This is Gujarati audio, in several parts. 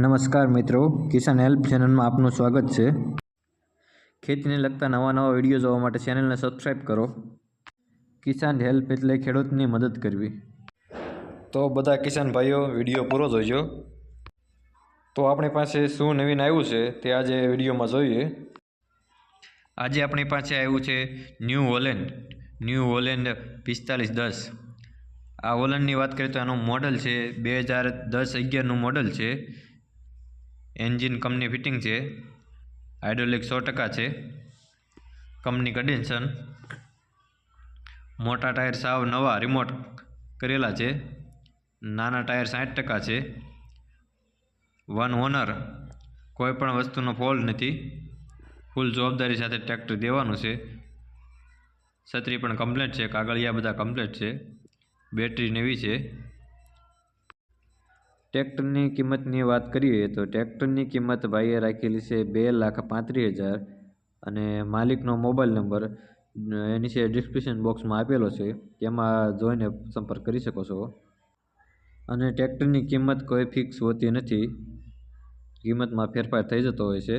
નમસ્કાર મિત્રો કિસાન હેલ્પ ચેનલમાં આપનું સ્વાગત છે. ખેતીને લગતા નવા નવા વીડિયો જોવા માટે ચેનલને સબસ્ક્રાઈબ કરો. કિસાન હેલ્પ એટલે ખેડૂતની મદદ કરવી. તો બધા કિસાન ભાઈઓ વીડિયો પૂરો જોઈજો તો આપણી પાસે શું નવીન આવ્યું છે તે આજે વિડીયોમાં જોઈએ. આજે આપણી પાસે આવ્યું છે ન્યૂ હોલેન્ડ ન્યૂ હોલેન્ડ પિસ્તાલીસ દસ. આ હોલેન્ડની વાત કરીએ તો આનું મોડલ છે બે હજાર દસ અગિયારનું મોડલ છે. એન્જિન કંપની ફિટિંગ છે. હાઇડ્રોલિક સો ટકા છે. કંપની કન્ડિશન મોટા ટાયર સાવ નવા રિમોટ કરેલા છે. નાના ટાયર સાઠ ટકા છે. વન ઓનર કોઈ પણ વસ્તુનો ફોલ્ટ નથી. ફૂલ જવાબદારી સાથે ટ્રેક્ટર દેવાનું છે. છત્રી પણ કમ્પ્લેટ છે. કાગળિયા બધા કમ્પ્લેટ છે. બેટરી નવી છે. ટ્રેક્ટરની કિંમતની વાત કરીએ તો ટ્રેક્ટરની કિંમત ભાઈએ રાખેલી છે બે લાખ પાંત્રીસ હજાર અને માલિકનો મોબાઈલ નંબર એની નીચે ડિસ્ક્રિપ્શન બોક્સમાં આપેલો છે, તેમાં જોઈને સંપર્ક કરી શકો છો. અને ટ્રેક્ટરની કિંમત કોઈ ફિક્સ હોતી નથી. કિંમતમાં ફેરફાર થઈ જતો હોય છે.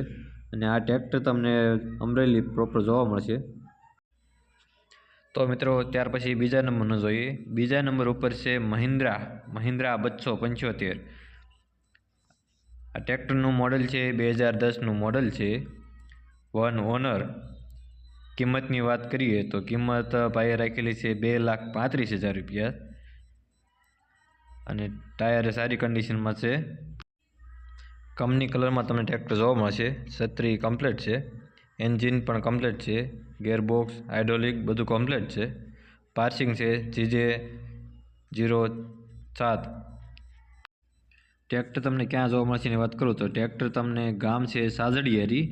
અને આ ટ્રેક્ટર તમને અમરેલી પ્રોપર જોવા મળશે. તો મિત્રો, ત્યાર પછી બીજા નંબરનો જોઈએ. બીજા નંબર ઉપર છે મહિન્દ્રા. મહિન્દ્રા બસો પંચોતેર. આ ટ્રેક્ટરનું મોડલ છે, બે હજાર દસનું મોડલ છે. વન ઓનર કિંમતની વાત કરીએ તો કિંમત ભાઈએ રાખેલી છે બે લાખ પાંત્રીસ હજાર રૂપિયા. અને ટાયર સારી કન્ડિશનમાં છે. કંપની કલરમાં તમને ટ્રેક્ટર જોવા મળશે. છત્રી કમ્પ્લેટ છે. એન્જિન પણ કમ્પ્લેટ છે. ગેરબોક્સ, હાઇડ્રોલિક બધું કમ્પ્લેટ છે. પાર્સિંગ છે જીજે જીરો સાત. ટ્રેક્ટર તમને ક્યાં જોવા મળશે વાત કરું તો ટ્રેક્ટર તમને ગામ છે સાજડિયારી,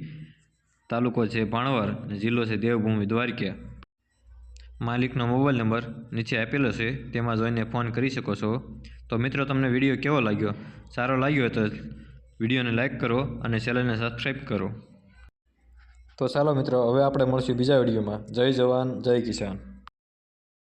તાલુકો છે ભાણવર જિલ્લો છે દેવભૂમિ, દ્વારકા. માલિકનો મોબાઈલ નંબર નીચે આપેલો છે, તેમાં જોઈને ફોન કરી શકો છો. તો મિત્રો, તમને વીડિયો કેવો લાગ્યો? સારો લાગ્યો તો વિડીયોને લાઇક કરો અને ચેનલને સબસ્ક્રાઈબ કરો. તો ચાલો મિત્રો હવે આપણે મળશું બીજા વિડીયોમાં. જય જવાન જય કિસાન.